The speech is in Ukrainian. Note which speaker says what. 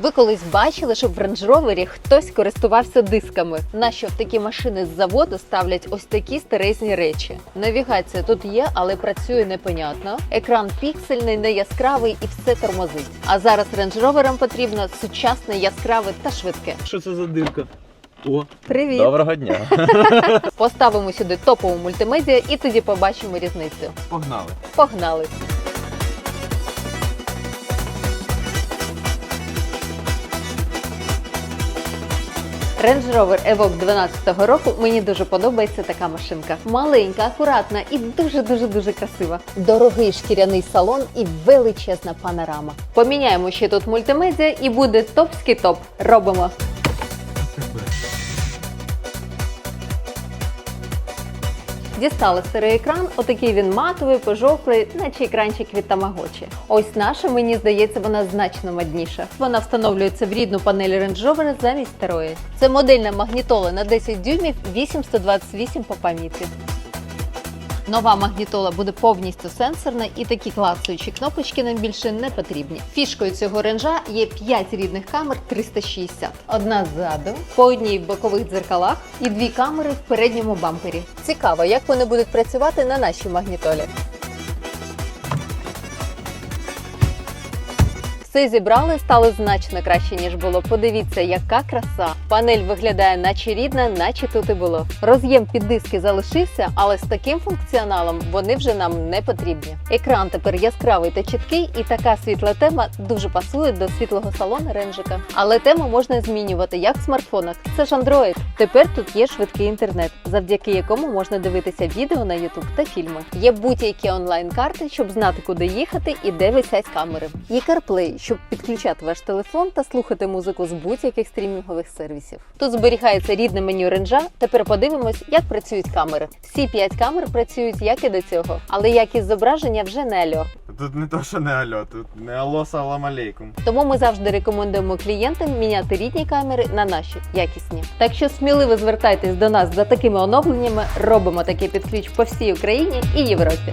Speaker 1: Ви колись бачили, щоб в Range Rover хтось користувався дисками? Нащо в такі машини з заводу ставлять ось такі старезні речі? Навігація тут є, але працює непонятно. Екран піксельний, не яскравий і все тормозить. А зараз Range Roverам потрібно сучасне, яскраве та швидке.
Speaker 2: Що це за дирка? О,
Speaker 1: Привіт!
Speaker 3: Доброго дня.
Speaker 1: Поставимо сюди топову мультимедіа і тоді побачимо різницю.
Speaker 2: погнали.
Speaker 1: Погнали! Range Rover Evoque 12-го року мені дуже подобається така машинка. Маленька, акуратна і дуже дуже дуже красива. Дорогий шкіряний салон і величезна панорама. Поміняємо ще тут мультимедіа і буде топський топ. Робимо. Дістали старий екран, отакий він матовий, пожовклий, наче екранчик від тамагочі. Ось наша, мені здається, вона значно модніша. Вона встановлюється в рідну панель Range Rover замість старої. Це модельна магнітола на 10 дюймів 828 по пам'яті. Нова магнітола буде повністю сенсорна і такі клацаючі кнопочки нам більше не потрібні. Фішкою цього ренжа є 5 рідних камер 360. Одна ззаду, по одній в бокових дзеркалах і дві камери в передньому бампері. Цікаво, як вони будуть працювати на нашій магнітолі. Все зібрали, стало значно краще, ніж було. Подивіться, яка краса. Панель виглядає наче рідна, наче тут і було. Роз'єм під диски залишився, але з таким функціоналом вони вже нам не потрібні. Екран тепер яскравий та чіткий, і така світла тема дуже пасує до світлого салону ренжика. Але тему можна змінювати як в смартфонах. Це ж Android. Тепер тут є швидкий інтернет, завдяки якому можна дивитися відео на YouTube та фільми. Є будь-які онлайн-карти, щоб знати, куди їхати і де висять камери. Є CarPlay, щоб підключати ваш телефон та слухати музику з будь-яких стрімінгових сервісів. Тут зберігається рідне меню ренжа. Тепер подивимось, як працюють камери. Всі п'ять камер працюють як і до цього, але якість зображення вже не альо.
Speaker 2: Тут не то, що не альо, тут не алло салам алейкум.
Speaker 1: Тому ми завжди рекомендуємо клієнтам міняти рідні камери на наші якісні. Так що сміливо звертайтесь до нас за такими оновленнями. Робимо таке під ключ по всій Україні і Європі.